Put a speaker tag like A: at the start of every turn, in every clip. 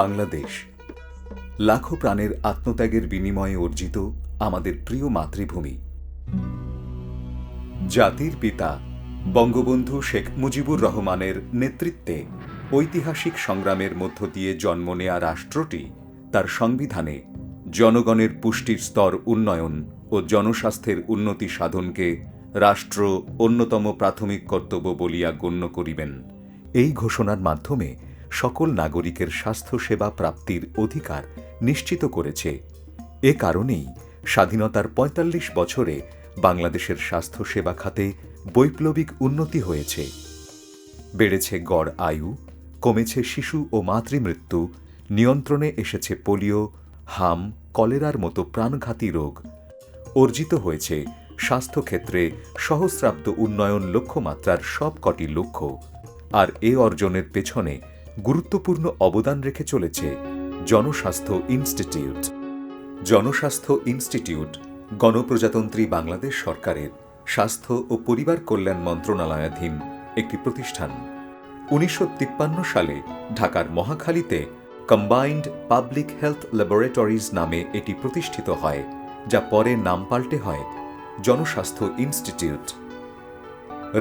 A: বাংলাদেশ। লাখো প্রাণের আত্মত্যাগের বিনিময়ে অর্জিত আমাদের প্রিয় মাতৃভূমি। জাতির পিতা বঙ্গবন্ধু শেখ মুজিবুর রহমানের নেতৃত্বে ঐতিহাসিক সংগ্রামের মধ্য দিয়ে জন্ম নেয়া রাষ্ট্রটি তার সংবিধানে জনগণের পুষ্টির স্তর উন্নয়ন ও জনস্বাস্থ্যের উন্নতি সাধনকে রাষ্ট্র অন্যতম প্রাথমিক কর্তব্য বলিয়া গণ্য করিবেন। এই ঘোষণার মাধ্যমে সকল নাগরিকের স্বাস্থ্যসেবা প্রাপ্তির অধিকার নিশ্চিত করেছে। এ কারণেই স্বাধীনতার ৪৫ বছরে বাংলাদেশের স্বাস্থ্যসেবা খাতে বৈপ্লবিক উন্নতি হয়েছে। বেড়েছে গড় আয়ু, কমেছে শিশু ও মাতৃমৃত্যু, নিয়ন্ত্রণে এসেছে পোলিও, হাম, কলেরার মতো প্রাণঘাতী রোগ। অর্জিত হয়েছে স্বাস্থ্যক্ষেত্রে সহস্রাব্দ উন্নয়ন লক্ষ্যমাত্রার সব কটি লক্ষ্য। আর এ অর্জনের পেছনে গুরুত্বপূর্ণ অবদান রেখে চলেছে জনস্বাস্থ্য ইনস্টিটিউট। জনস্বাস্থ্য ইনস্টিটিউট, গণপ্রজাতন্ত্রী বাংলাদেশ সরকারের স্বাস্থ্য ও পরিবার কল্যাণ মন্ত্রণালয়াধীন একটি প্রতিষ্ঠান। উনিশশো তিপ্পান্ন সালে ঢাকার মহাখালীতে কম্বাইন্ড পাবলিক হেলথ ল্যাবরেটরিজ নামে এটি প্রতিষ্ঠিত হয়, যা পরে নাম পাল্টে হয় জনস্বাস্থ্য ইনস্টিটিউট।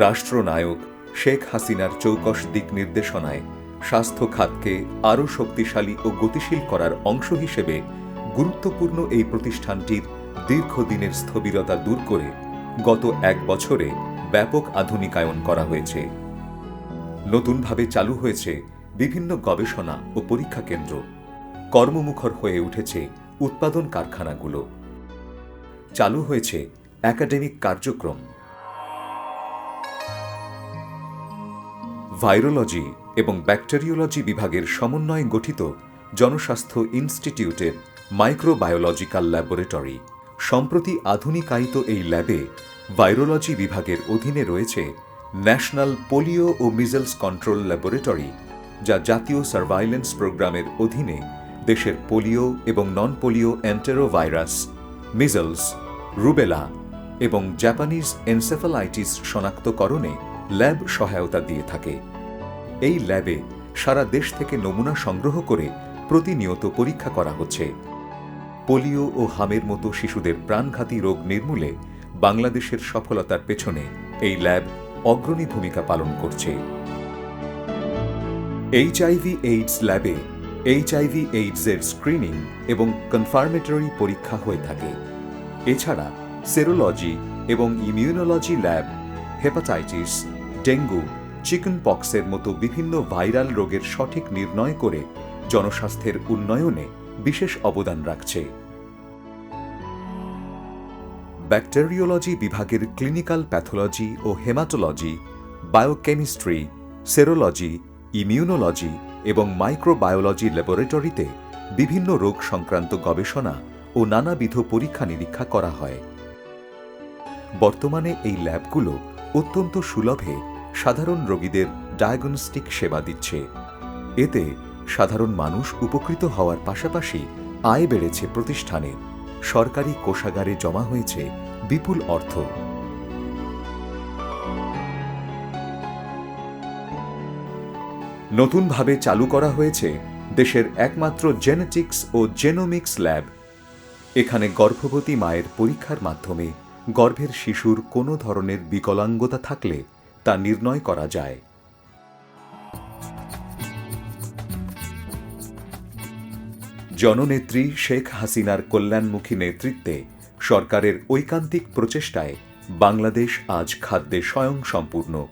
A: রাষ্ট্রনায়ক শেখ হাসিনার চৌকস দিক নির্দেশনায় স্বাস্থ্য খাতকে আরও শক্তিশালী ও গতিশীল করার অংশ হিসেবে গুরুত্বপূর্ণ এই প্রতিষ্ঠানটির দীর্ঘদিনের স্থবিরতা দূর করে গত এক বছরে ব্যাপক আধুনিকায়ন করা হয়েছে। নতুনভাবে চালু হয়েছে বিভিন্ন গবেষণা ও পরীক্ষা কেন্দ্র। কর্মমুখর হয়ে উঠেছে উৎপাদন কারখানাগুলো। চালু হয়েছে একাডেমিক কার্যক্রম। ভাইরোলজি এবং ব্যাকটেরিওলজি বিভাগের সমন্বয়ে গঠিত জনস্বাস্থ্য ইনস্টিটিউটের মাইক্রোবায়োলজিক্যাল ল্যাবরেটরি। সম্প্রতি আধুনিকায়িত এই ল্যাবে ভাইরোলজি বিভাগের অধীনে রয়েছে ন্যাশনাল পোলিও ও মিজলস কন্ট্রোল ল্যাবরেটরি, যা জাতীয় সার্ভাইলেন্স প্রোগ্রামের অধীনে দেশের পোলিও এবং non polio enterovirus measles rubella এবং জাপানিজ এনসেফালাইটিস শনাক্তকরণে ল্যাব সহায়তা দিয়ে থাকে। এই ল্যাবে সারা দেশ থেকে নমুনা সংগ্রহ করে প্রতিনিয়ত পরীক্ষা করা হচ্ছে। পোলিও ও হামের মতো শিশুদের প্রাণঘাতী রোগ নির্মূলে বাংলাদেশের সফলতার পেছনে এই ল্যাব অগ্রণী ভূমিকা পালন করছে। এইচআইভি এইডস ল্যাবে এইচআইভি এইডসের স্ক্রিনিং এবং কনফার্মেটরি পরীক্ষা হয়ে থাকে। এছাড়া সেরোলজি এবং immunology lab, hepatitis, dengue chicken পক্সের মতো বিভিন্ন ভাইরাল রোগের সঠিক নির্ণয় করে জনস্বাস্থ্যের উন্নয়নে বিশেষ অবদান রাখছে। ব্যাকটেরিওলজি বিভাগের ক্লিনিক্যাল প্যাথোলজি ও হেমাটোলজি, বায়োকেমিস্ট্রি, সেরোলজি, ইমিউনোলজি এবং মাইক্রোবায়োলজি ল্যাবরেটরিতে বিভিন্ন রোগ সংক্রান্ত গবেষণা ও নানাবিধ পরীক্ষা নিরীক্ষা করা হয়। বর্তমানে এই ল্যাবগুলো অত্যন্ত সুলভে সাধারণ রোগীদের ডায়াগনস্টিক সেবা দিচ্ছে। এতে সাধারণ মানুষ উপকৃত হওয়ার পাশাপাশি আয় বেড়েছে প্রতিষ্ঠানে। সরকারি কোষাগারে জমা হয়েছে বিপুল অর্থ। নতুনভাবে চালু করা হয়েছে দেশের একমাত্র জেনেটিক্স ও জেনোমিক্স ল্যাব। এখানে গর্ভবতী মায়ের পরীক্ষার মাধ্যমে গর্ভের শিশুর কোনো ধরনের বিকলাঙ্গতা থাকলে তা নির্ণয় করা যায়। জননেত্রী শেখ হাসিনার কল্যাণমুখী নেতৃত্বে সরকারের ঐকান্তিক প্রচেষ্টায় বাংলাদেশ আজ খাদ্যে স্বয়ংসম্পূর্ণ।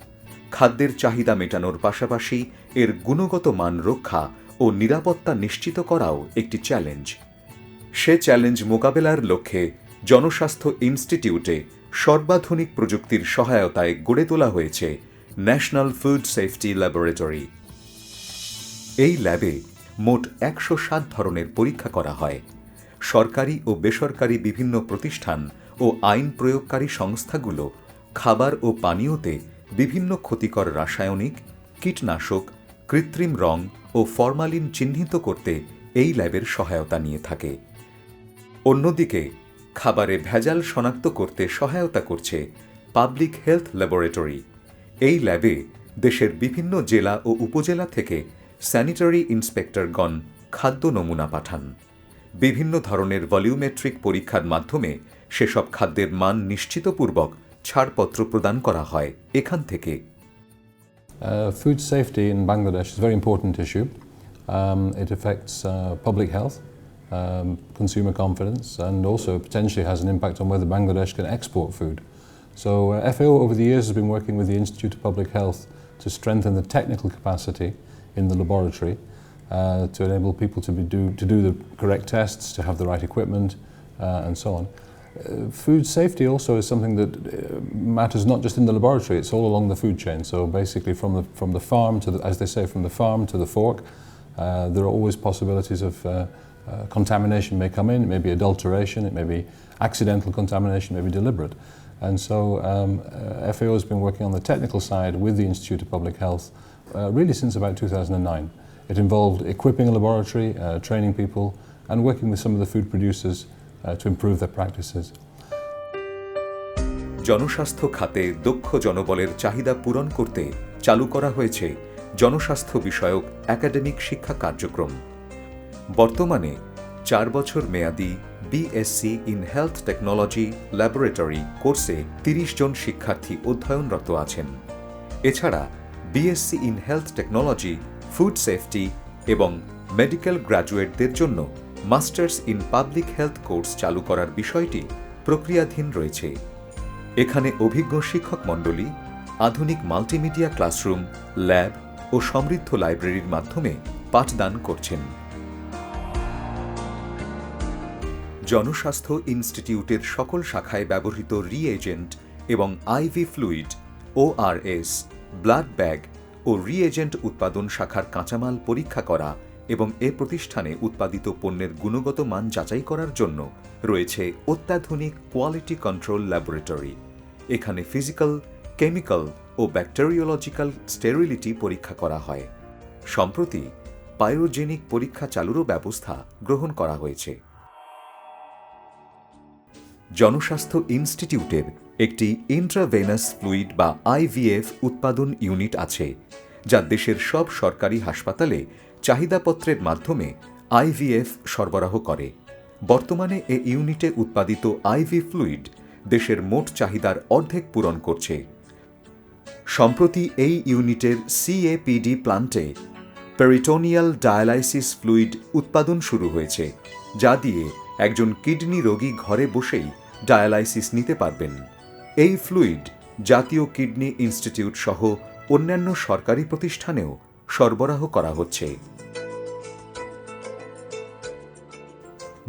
A: খাদ্যের চাহিদা মেটানোর পাশাপাশি এর গুণগত মান রক্ষা ও নিরাপত্তা নিশ্চিত করাও একটি চ্যালেঞ্জ। সে চ্যালেঞ্জ মোকাবেলার লক্ষ্যে জনস্বাস্থ্য ইনস্টিটিউটে সর্বাধুনিক প্রযুক্তির সহায়তায় গড়ে তোলা হয়েছে ন্যাশনাল ফুড সেফটি ল্যাবরেটরি। এই ল্যাবে মোট একশো সাত ধরনের পরীক্ষা করা হয়। সরকারি ও বেসরকারি বিভিন্ন প্রতিষ্ঠান ও আইন প্রয়োগকারী সংস্থাগুলো খাবার ও পানীয়তে বিভিন্ন ক্ষতিকর রাসায়নিক, কীটনাশক, কৃত্রিম রং ও ফরমালিন চিহ্নিত করতে এই ল্যাবের সহায়তা নিয়ে থাকে। অন্যদিকে খাবারে ভেজাল শনাক্ত করতে সহায়তা করছে পাবলিক হেলথ ল্যাবরেটরি। এই ল্যাবে দেশের বিভিন্ন জেলা ও উপজেলা থেকে স্যানিটারি ইন্সপেক্টরগণ খাদ্য নমুনা পাঠান। বিভিন্ন ধরনের ভলিউমেট্রিক পরীক্ষার মাধ্যমে সেসব খাদ্যের মান নিশ্চিতপূর্বক ছাড়পত্র প্রদান করা হয় এখান থেকে।
B: Uh, food safety in Bangladesh is a very important issue. Um, um, consumer confidence, and also potentially has an impact on whether Bangladesh can export food. So, uh, FAO over the years has been working with the Institute of Public Health to strengthen the technical capacity in the laboratory uh, to enable people to, be do, to do the correct tests, to have the right equipment, uh, and so on. Uh, food safety also is something that uh, matters not just in the laboratory, it's all along the food chain. So basically from the, from the farm to the, as they say, from the farm to the fork, uh, there are always possibilities of uh, uh, contamination may come in, it may be adulteration, it may be accidental contamination, it may be deliberate. And so um, uh, FAO has been working on the technical side with the Institute of Public Health uh, really since about 2009. It involved equipping a laboratory, uh, training people, and working with some of the food producers uh, to improve their practices.
A: জনস্বাস্থ্য খাতে দক্ষ জনবলের চাহিদা পূরণ করতে চালু করা হয়েছে জনস্বাস্থ্য বিষয়ক একাডেমিক শিক্ষা কার্যক্রম বর্তমানে চার বছর মেয়াদী BSc in health technology laboratory কোর্সে তিরিশ জন শিক্ষার্থী অধ্যয়নরত আছেন। এছাড়া BSc in health technology food safety এবং মেডিকেল গ্র্যাজুয়েটদের জন্য masters in public health course চালু করার বিষয়টি প্রক্রিয়াধীন রয়েছে। এখানে অভিজ্ঞ শিক্ষক মণ্ডলী, আধুনিক মাল্টিমিডিয়া ক্লাসরুম, ল্যাব ও সমৃদ্ধ লাইব্রেরির মাধ্যমে পাঠদান করছেন। জনস্বাস্থ্য ইনস্টিটিউটের সকল শাখায় ব্যবহৃত রিএজেন্ট এবং IV fluid, ORS, blood bag ও রিএজেন্ট উৎপাদন শাখার কাঁচামাল পরীক্ষা করা এবং এ প্রতিষ্ঠানে উৎপাদিত পণ্যের গুণগত মান যাচাই করার জন্য রয়েছে অত্যাধুনিক কোয়ালিটি কন্ট্রোল ল্যাবরেটরি। এখানে ফিজিক্যাল, কেমিক্যাল ও ব্যাকটেরিওলজিক্যাল স্টেরিলিটি পরীক্ষা করা হয়। সম্প্রতি পায়োজেনিক পরীক্ষা চালুরও ব্যবস্থা গ্রহণ করা হয়েছে। জনস্বাস্থ্য ইনস্টিটিউটের একটি ইন্ট্রাভেনাস ফ্লুইড বা আইভিএফ উৎপাদন ইউনিট আছে, যা দেশের সব সরকারি হাসপাতালে চাহিদাপত্রের মাধ্যমে আইভিএফ সরবরাহ করে। বর্তমানে এ ইউনিটে উৎপাদিত আইভি ফ্লুইড দেশের মোট চাহিদার অর্ধেক পূরণ করছে। সম্প্রতি এই ইউনিটের সিএপিডি প্লান্টে পেরিটোনিয়াল ডায়ালাইসিস ফ্লুইড উৎপাদন শুরু হয়েছে, যা দিয়ে একজন কিডনি রোগী ঘরে বসেই ডায়ালাইসিস নিতে পারবেন। এই ফ্লুইড জাতীয় কিডনি ইনস্টিটিউট সহ অন্যান্য সরকারি প্রতিষ্ঠানেও সরবরাহ করা হচ্ছে।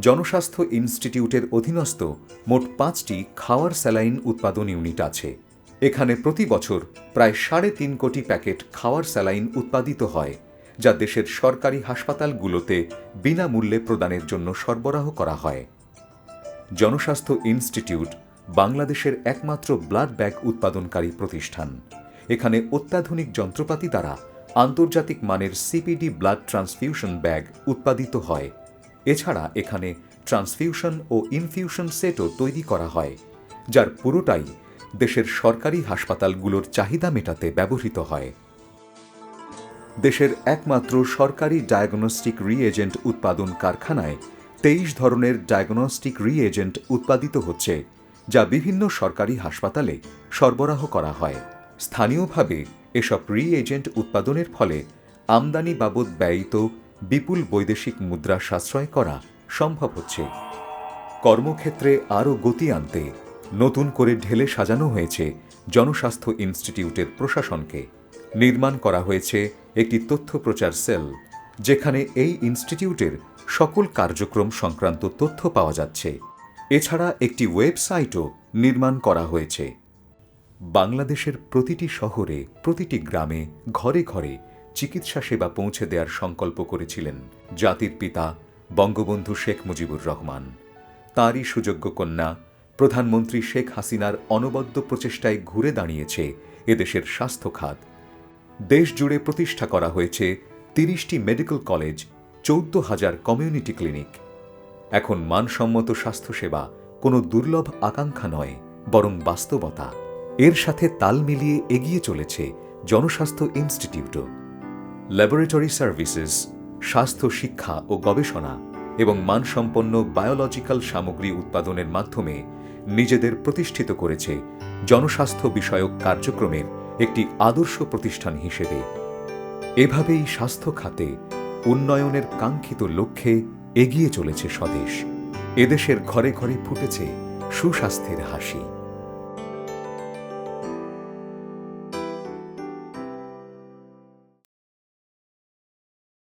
A: জনস্বাস্থ্য ইনস্টিটিউটের অধীনস্থ মোট পাঁচটি খাওয়ার স্যালাইন উৎপাদন ইউনিট আছে। এখানে প্রতি বছর প্রায় সাড়ে তিন কোটি প্যাকেট খাওয়ার স্যালাইন উৎপাদিত হয়। যা দেশের সরকারি হাসপাতালগুলোতে বিনামূল্যে প্রদানের জন্য সরবরাহ করা হয়। জনস্বাস্থ্য ইনস্টিটিউট বাংলাদেশের একমাত্র ব্লাড ব্যাগ উৎপাদনকারী প্রতিষ্ঠান। এখানে অত্যাধুনিক যন্ত্রপাতি দ্বারা আন্তর্জাতিক মানের সিপিডি ব্লাড ট্রান্সফিউশন ব্যাগ উৎপাদিত হয়। এছাড়া এখানে ট্রান্সফিউশন ও ইনফিউশন সেটও তৈরি করা হয়, যার পুরোটাই দেশের সরকারি হাসপাতালগুলোর চাহিদা মেটাতে ব্যবহৃত হয়। দেশের একমাত্র সরকারি ডায়াগনস্টিক রিএজেন্ট উৎপাদন কারখানায় তেইশ ধরনের ডায়াগনস্টিক রিএজেন্ট উৎপাদিত হচ্ছে, যা বিভিন্ন সরকারি হাসপাতালে সরবরাহ করা হয়। স্থানীয়ভাবে এসব রিএজেন্ট উৎপাদনের ফলে আমদানি বাবদ ব্যয়িত বিপুল বৈদেশিক মুদ্রা সাশ্রয় করা সম্ভব হচ্ছে। কর্মক্ষেত্রে আরও গতি আনতে নতুন করে ঢেলে সাজানো হয়েছে জনস্বাস্থ্য ইনস্টিটিউটের প্রশাসনকে। নির্মাণ করা হয়েছে একটি তথ্য প্রচার সেল, যেখানে এই ইনস্টিটিউটের সকল কার্যক্রম সংক্রান্ত তথ্য পাওয়া যাচ্ছে। এছাড়া একটি ওয়েবসাইটও নির্মাণ করা হয়েছে। বাংলাদেশের প্রতিটি শহরে, প্রতিটি গ্রামে ঘরে ঘরে চিকিৎসা সেবা পৌঁছে দেওয়ার সংকল্প করেছিলেন জাতির পিতা বঙ্গবন্ধু শেখ মুজিবুর রহমান। তাঁরই সুযোগ্য কন্যা প্রধানমন্ত্রী শেখ হাসিনার অনবদ্য প্রচেষ্টায় ঘুরে দাঁড়িয়েছে এদেশের স্বাস্থ্য খাত দেশ জুড়ে প্রতিষ্ঠা করা হয়েছে তিরিশটি মেডিকেল কলেজ চৌদ্দ হাজার কমিউনিটি ক্লিনিক। এখন মানসম্মত স্বাস্থ্যসেবা কোনো দুর্লভ আকাঙ্ক্ষা নয়, বরং বাস্তবতা। এর সাথে তাল মিলিয়ে এগিয়ে চলেছে জনস্বাস্থ্য ইনস্টিটিউটও। ল্যাবরেটরি সার্ভিসেস স্বাস্থ্য শিক্ষা ও গবেষণা এবং মানসম্পন্ন বায়োলজিক্যাল সামগ্রী উৎপাদনের মাধ্যমে নিজেদের প্রতিষ্ঠিত করেছে জনস্বাস্থ্য বিষয়ক কার্যক্রমের একটি আদর্শ প্রতিষ্ঠান হিসেবে। এভাবেই স্বাস্থ্য খাতে উন্নয়নের কাঙ্ক্ষিত লক্ষ্যে এগিয়ে চলেছে স্বদেশ। এদেশের ঘরে ঘরে ফুটেছে সুস্বাস্থ্যের হাসি।